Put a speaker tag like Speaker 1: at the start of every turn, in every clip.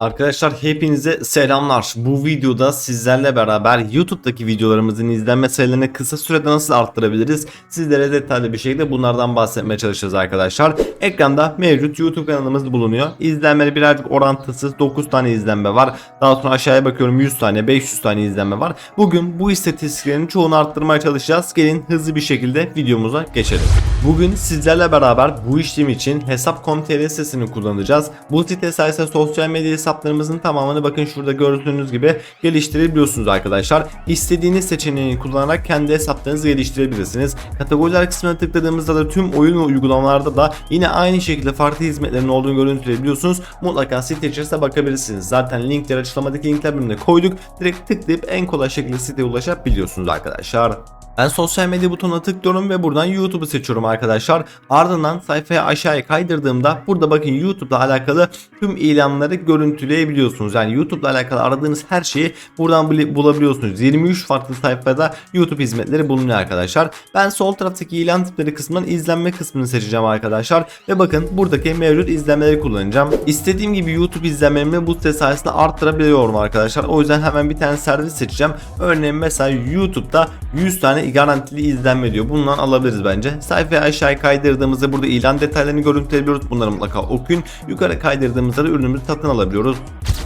Speaker 1: Arkadaşlar hepinize selamlar. Bu videoda sizlerle beraber YouTube'daki videolarımızın izlenme sayılarını kısa sürede nasıl arttırabiliriz? Sizlere detaylı bir şekilde bunlardan bahsetmeye çalışacağız arkadaşlar. Ekranda mevcut YouTube kanalımız bulunuyor. İzlenmeleri birazcık orantısız 9 tane izlenme var. Daha sonra aşağıya bakıyorum 100 tane 500 tane izlenme var. Bugün bu istatistiklerin çoğunu arttırmaya çalışacağız. Gelin hızlı bir şekilde videomuza geçelim. Bugün sizlerle beraber bu işlem için hesap.com.tr sitesini kullanacağız. Bu site sayesinde sosyal medya hesaplarımızın tamamını bakın şurada gördüğünüz gibi geliştirebiliyorsunuz arkadaşlar. İstediğiniz seçeneği kullanarak kendi hesaplarınızı geliştirebilirsiniz. Kategoriler kısmına tıkladığımızda da tüm oyun ve uygulamalarda da yine aynı şekilde farklı hizmetlerin olduğunu görüntüleyebiliyorsunuz. Mutlaka site içerisine bakabilirsiniz. Zaten linkleri açıklamadaki linkler bölümüne koyduk. Direkt tıklayıp en kolay şekilde siteye ulaşabiliyorsunuz arkadaşlar. Ben sosyal medya butonuna tıklıyorum ve buradan YouTube'u seçiyorum arkadaşlar. Ardından sayfaya aşağıya kaydırdığımda burada bakın YouTube'la alakalı tüm ilanları görüntüleyebiliyorsunuz. Yani YouTube'la alakalı aradığınız her şeyi buradan bul- bulabiliyorsunuz. 23 farklı sayfada YouTube hizmetleri bulunuyor arkadaşlar. Ben sol taraftaki ilan tipleri kısmından izlenme kısmını seçeceğim arkadaşlar. Ve bakın buradaki mevcut izlenmeleri kullanacağım. İstediğim gibi YouTube izlenmelerimi bu site sayesinde arttırabiliyorum arkadaşlar. O yüzden hemen bir tane servis seçeceğim. Örneğin mesela YouTube'da 100 tane garantili izlenme diyor. Bundan alabiliriz bence. Sayfaya aşağıya kaydırdığımızda burada ilan detaylarını görüntüleyebiliyoruz. Bunları mutlaka okuyun. Yukarı kaydırdığımızda da ürünümüzü satın alabiliyoruz.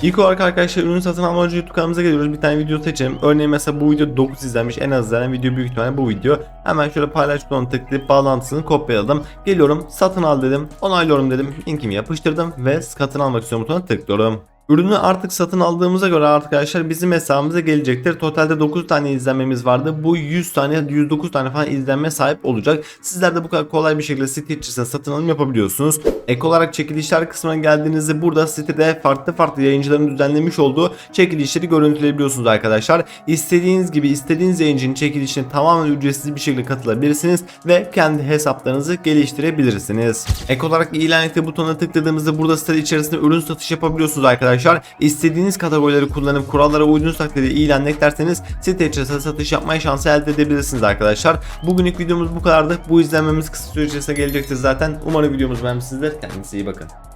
Speaker 1: İlk olarak arkadaşlar ürün satın almadan önce YouTube kanalımıza geliyoruz. Bir tane video seçelim. Örneğin mesela bu video 9 izlenmiş. En az izlenen video büyük ihtimalle bu video. Hemen şöyle paylaş butonuna tıklayıp bağlantısını kopyaladım. Geliyorum satın al dedim. Onaylıyorum dedim. Linkimi yapıştırdım ve satın almak istiyorum butonuna tıklıyorum. Ürünü artık satın aldığımıza göre arkadaşlar bizim hesabımıza gelecektir. Totalde 9 tane izlenmemiz vardı. Bu 100 tane 109 tane falan izlenme sahip olacak. Sizler de bu kadar kolay bir şekilde site içerisinde satın alım yapabiliyorsunuz. Ek olarak çekilişler kısmına geldiğinizde burada sitede farklı farklı yayıncıların düzenlemiş olduğu çekilişleri görüntüleyebiliyorsunuz arkadaşlar. İstediğiniz gibi istediğiniz yayıncının çekilişine tamamen ücretsiz bir şekilde katılabilirsiniz ve kendi hesaplarınızı geliştirebilirsiniz. Ek olarak ilan eti butonuna tıkladığımızda burada site içerisinde ürün satış yapabiliyorsunuz arkadaşlar. İstediğiniz kategorileri kullanıp kurallara uyduğunuz takdirde ilan eklerseniz site içerisinde satış yapmaya şansı elde edebilirsiniz arkadaşlar. Bugünlük videomuz bu kadardı. Bu izlenmemiz kısa süre içerisinde gelecektir zaten. Umarım videomuzu beğenmişsinizdir. Kendinize iyi bakın.